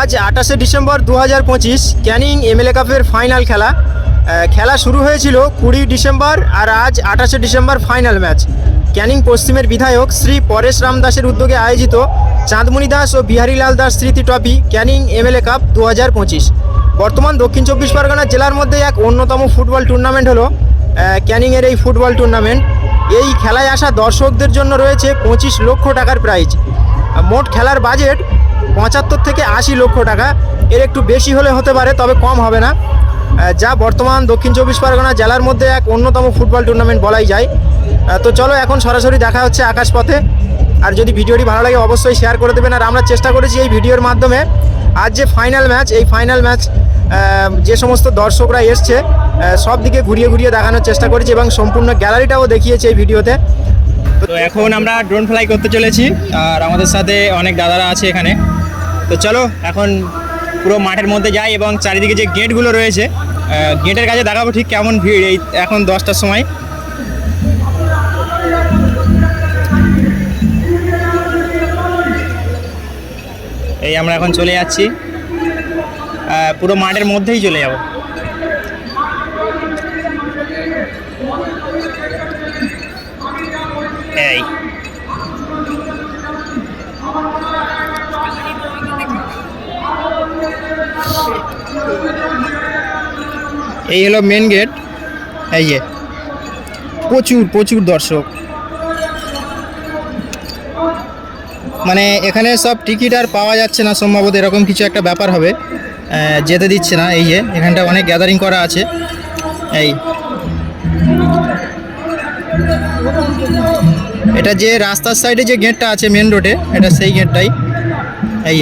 আজ আঠাশে ডিসেম্বর দু হাজার পঁচিশ ক্যানিং এমএলএ কাপের ফাইনাল খেলা। খেলা শুরু হয়েছিল কুড়ি ডিসেম্বর আর আজ আঠাশে ডিসেম্বর ফাইনাল ম্যাচ। ক্যানিং পশ্চিমের বিধায়ক শ্রী পরেশ রাম দাসের উদ্যোগে আয়োজিত চাঁদমণি দাস ও বিহারীলাল দাস স্মৃতি ট্রফি ক্যানিং এমএলএ কাপ দু হাজার পঁচিশ। বর্তমান দক্ষিণ চব্বিশ পরগনা জেলার মধ্যে এক অন্যতম ফুটবল টুর্নামেন্ট হলো ক্যানিংয়ের এই ফুটবল টুর্নামেন্ট। এই খেলায় আসা দর্শকদের জন্য রয়েছে পঁচিশ লক্ষ টাকার প্রাইজ। মোট খেলার বাজেট পঁচাত্তর থেকে আশি লক্ষ টাকা। এর একটু বেশি হলে হতে পারে, তবে কম হবে না। যা বর্তমান দক্ষিণ চব্বিশ পরগনা জেলার মধ্যে এক অন্যতম ফুটবল টুর্নামেন্ট বলাই যায়। তো চলো এখন সরাসরি দেখা হচ্ছে আকাশপথে। আর যদি ভিডিওটি ভালো লাগে, অবশ্যই শেয়ার করে দেবেন। আর আমরা চেষ্টা করেছি এই ভিডিওর মাধ্যমে আজ যে ফাইনাল ম্যাচ এই ফাইনাল ম্যাচ যে সমস্ত দর্শকরা এসছে সব দিকে ঘুরিয়ে ঘুরিয়ে দেখানোর চেষ্টা করেছি এবং সম্পূর্ণ গ্যালারিটাও দেখিয়েছি এই ভিডিওতে। তো এখন আমরা ড্রোন ফ্লাই করতে চলেছি। আর আমাদের সাথে অনেক দাদারা আছে এখানে। তো চলো, এখন পুরো মাঠের মধ্যে যাই এবং চারিদিকে যে গেটগুলো রয়েছে গেটের কাছে দেখাবো ঠিক কেমন ভিড় এই এখন দশটার সময়। এই আমরা এখন চলে যাচ্ছি। পুরো মাঠের মধ্যেই চলে যাব। এই। এই হলো মেন গেট এই যে, প্রচুর প্রচুর দর্শক। মানে এখানে সব টিকিট আর পাওয়া যাচ্ছে না, সম্ভবত এরকম কিছু একটা ব্যাপার হবে। যেতে দিচ্ছে না, এই যে, এখানটা অনেক গ্যাদারিং করা আছে। এই। এটা যে রাস্তার সাইডে যে গেটটা আছে মেন রোডে এটা সেই গেটটাই এই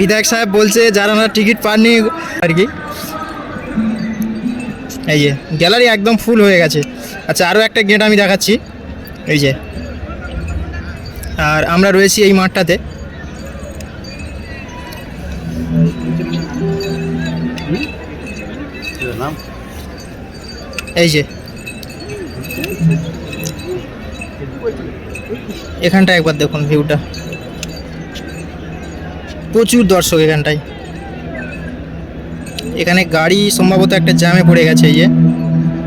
বিধায়ক সাহেব বলছে, যারা না টিকিট পাননি, আর কি? এই যে গ্যালারি একদম ফুল হয়ে গেছে। আচ্ছা আরও একটা গেট আমি দেখাচ্ছি। এই যে, আর আমরা রয়েছি এই মাঠটাতে। এই যে, এখানটা একবার দেখুন ভিউটা প্রচুর দর্শক এখানটায়। এখানে গাড়ি সম্ভবত একটা জ্যামে পড়ে গেছে এই যে।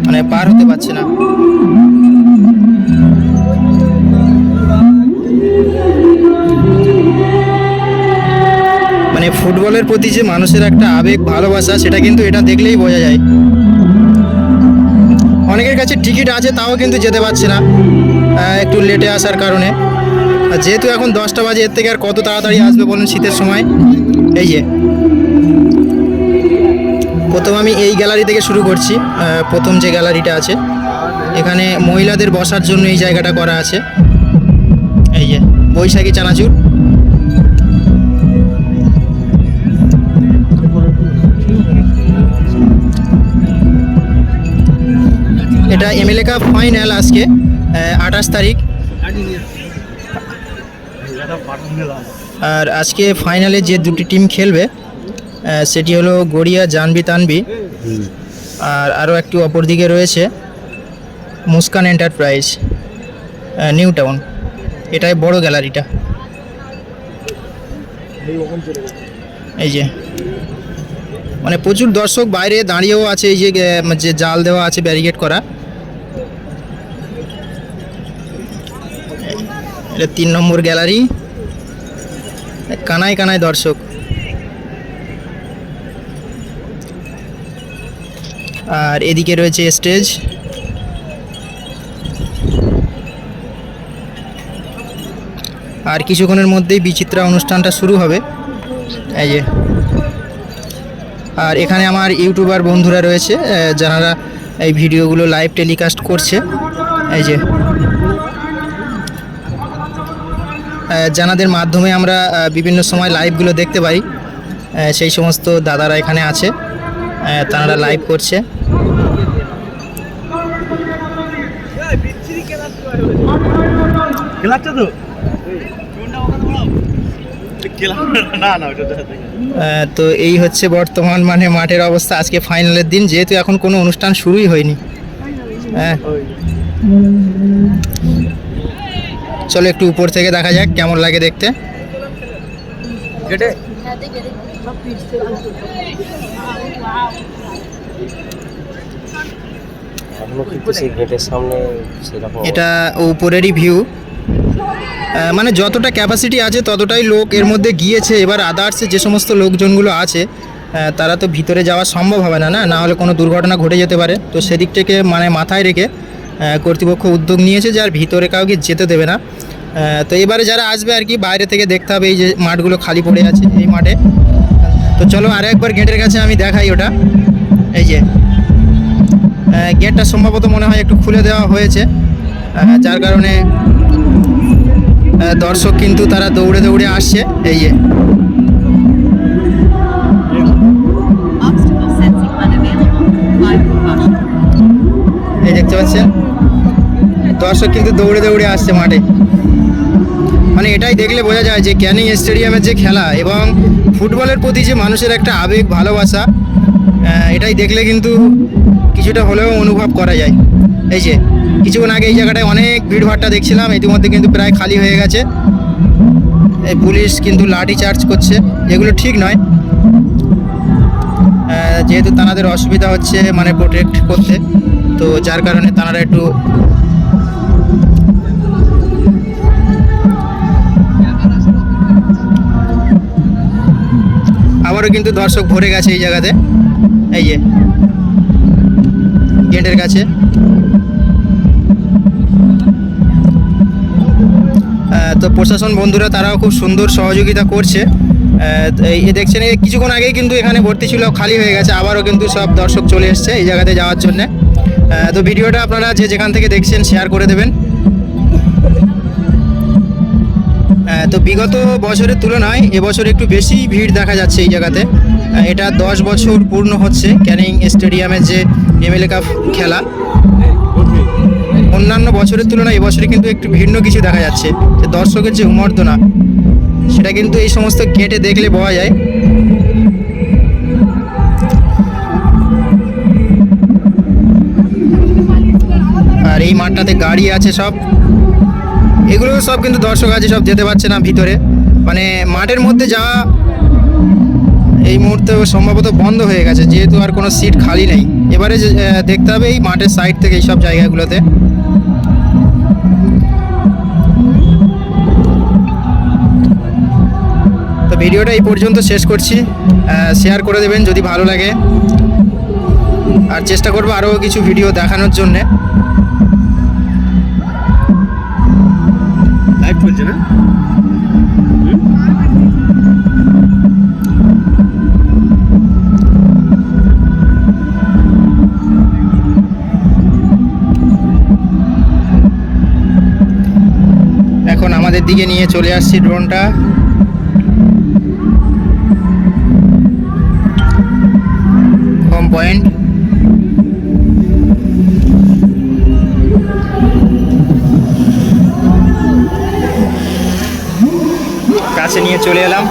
মানে পার হতে পারছে না। মানে ফুটবলের প্রতি যে মানুষের একটা আবেগ, ভালোবাসা, সেটা কিন্তু এটা দেখলেই বোঝা যায়। অনেকের কাছে টিকিট আছে, তাও কিন্তু যেতে পারছে না। একটু লেটে আসার কারণে। যেহেতু এখন দশটা বাজে, এর থেকে আর কত তাড়াতাড়ি আসবে বলুন শীতের সময়? এই যে। প্রথম আমি এই গ্যালারি থেকে শুরু করছি প্রথম যে গ্যালারিটা আছে, এখানে মহিলাদের বসার জন্য এই জায়গাটা করা আছে। এই যে, বৈশাখী চানাচুর। এটা এমএলএ কাপ ফাইনাল আজকে আঠাশ তারিখ। আর আজকে ফাইনালে যে দুটি টিম খেলবে সেটি হলো গড়িয়া জানবি তানবি আর আরও একটি অপর দিকে রয়েছে মুস্কান এন্টারপ্রাইজ নিউ টাউন এটাই বড় গ্যালারিটা এই যে মানে প্রচুর দর্শক বাইরে দাঁড়িয়েও আছে, এই যে যে জাল দেওয়া আছে ব্যারিকেড করা। এটা তিন নম্বর গ্যালারি কানায় কানায় দর্শক। আর এদিকে রয়েছে স্টেজ। আর কিছুক্ষণের মধ্যেই বিচিত্রা অনুষ্ঠানটা শুরু হবে। এই যে। আর এখানে আমার ইউটিউবার বন্ধুরা রয়েছে যারা এই ভিডিওগুলো লাইভ টেলিকাস্ট করছে। এই যে। আহ, যানাদের মাধ্যমে আমরা বিভিন্ন সময় লাইভগুলো দেখতে পাই। সেই সমস্ত দাদারা এখানে আছে। তারা লাইভ করছে। তো? এই হচ্ছে বর্তমান মানে মাঠের অবস্থা। আজকে ফাইনালের দিন যেহেতু এখন কোনো অনুষ্ঠান শুরুই হয়নি। হ্যাঁ। চলো একটু উপর থেকে দেখা যাক কেমন লাগে দেখতে। এটা উপরেরই ভিউ মানে যতটা ক্যাপাসিটি আছে ততটাই লোক এর মধ্যে গিয়েছে। এবার আদার্স যে সমস্ত লোকজনগুলো আছে তারা তো ভিতরে যাওয়া সম্ভব হবে না না? না হলে কোনো দুর্ঘটনা ঘটে যেতে পারে। তো সেদিক থেকে মানে মাথায় রেখে কর্তৃপক্ষ উদ্যোগ নিয়েছে যে আর ভিতরে কাউকে যেতে দেবে না। তো এবারে যারা আসবে আর কি বাইরে থেকে দেখতে হবে এই যে মাঠগুলো খালি পড়ে আছে এই মাঠে। তো চলো আর একবার গেটের কাছে আমি দেখাই ওটা। এই যে গেটটা সম্ভবত মনে হয় একটু খুলে দেওয়া হয়েছে। যার কারণে দর্শক কিন্তু তারা দৌড়ে দৌড়ে আসছে। এই যে. এই দেখতে পাচ্ছেন? দর্শক কিন্তু দৌড়ে দৌড়ে আসছে মাঠে। মানে এটাই দেখলে বোঝা যায় যে ক্যানিং স্টেডিয়ামের যে খেলা এবং ফুটবলের প্রতি যে মানুষের একটা আবেগ, ভালোবাসা এটাই দেখলে কিন্তু কিছুটা হলেও অনুভব করা যায়। এই যে, কিছুক্ষণ আগে এই জায়গাটায় অনেক ভিড়ভাট্টা দেখছিলাম, ইতিমধ্যে কিন্তু প্রায় খালি হয়ে গেছে। এই পুলিশ কিন্তু লাঠি চার্জ করছে, এগুলো ঠিক নয়। যেহেতু তানাদের অসুবিধা হচ্ছে মানে প্রোটেক্ট করতে, তো যার কারণে তারা একটু আবারও কিন্তু দর্শক ভরে গেছে এই জায়গাতে। এই যে, গেটের কাছে। তো প্রশাসন বন্ধুরা, তারাও খুব সুন্দর সহযোগিতা করছে। এই দেখছেন কিছুক্ষণ আগেই কিন্তু এখানে ভর্তি ছিল, খালি হয়ে গেছে। আবারও কিন্তু সব দর্শক চলে এসছে এই জায়গাতে যাওয়ার জন্য। তো ভিডিওটা আপনারা যে যেখান থেকে দেখছেন শেয়ার করে দেবেন। তো বিগত বছরের তুলনায় এবছর একটু বেশি ভিড় দেখা যাচ্ছে এই জায়গাতে। এটা দশ বছর পূর্ণ হচ্ছে ক্যানিং স্টেডিয়ামের যে এমএলএ কাপ খেলা। অন্যান্য বছরের তুলনায় এবছরে কিন্তু একটু ভিন্ন কিছু দেখা যাচ্ছে। যে দর্শকের যে উমর্দনা, সেটা কিন্তু এই সমস্ত গেটে দেখলে পাওয়া যায়। আর এই মাঠটাতে গাড়ি আছে সব। এগুলো সব কিন্তু দর্শক আছে সব যেতে পারছে না ভিতরে। মানে মাঠের মধ্যে যাওয়া এই মুহূর্তে সম্ভবত বন্ধ হয়ে গেছে, যেহেতু আর কোনো সিট খালি নেই। এবারে দেখতে হবে এই মাঠের সাইড থেকে এই সব জায়গাগুলোতে। তো ভিডিওটা এই পর্যন্ত শেষ করছি। শেয়ার করে দেবেন যদি ভালো লাগে। আর চেষ্টা করব আরও কিছু ভিডিও দেখানোর জন্যে। লাইভ না? এখন আমাদের দিকে নিয়ে চলে আসছি ড্রোনটা। কম পয়েন্ট কাছে নিয়ে চলে এলাম।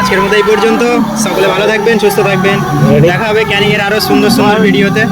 আজকের মতো এই পর্যন্ত। সকলে ভালো থাকবেন সুস্থ থাকবেন। দেখা হবে ক্যানিং এর আরও সুন্দর সুন্দর ভিডিওতে।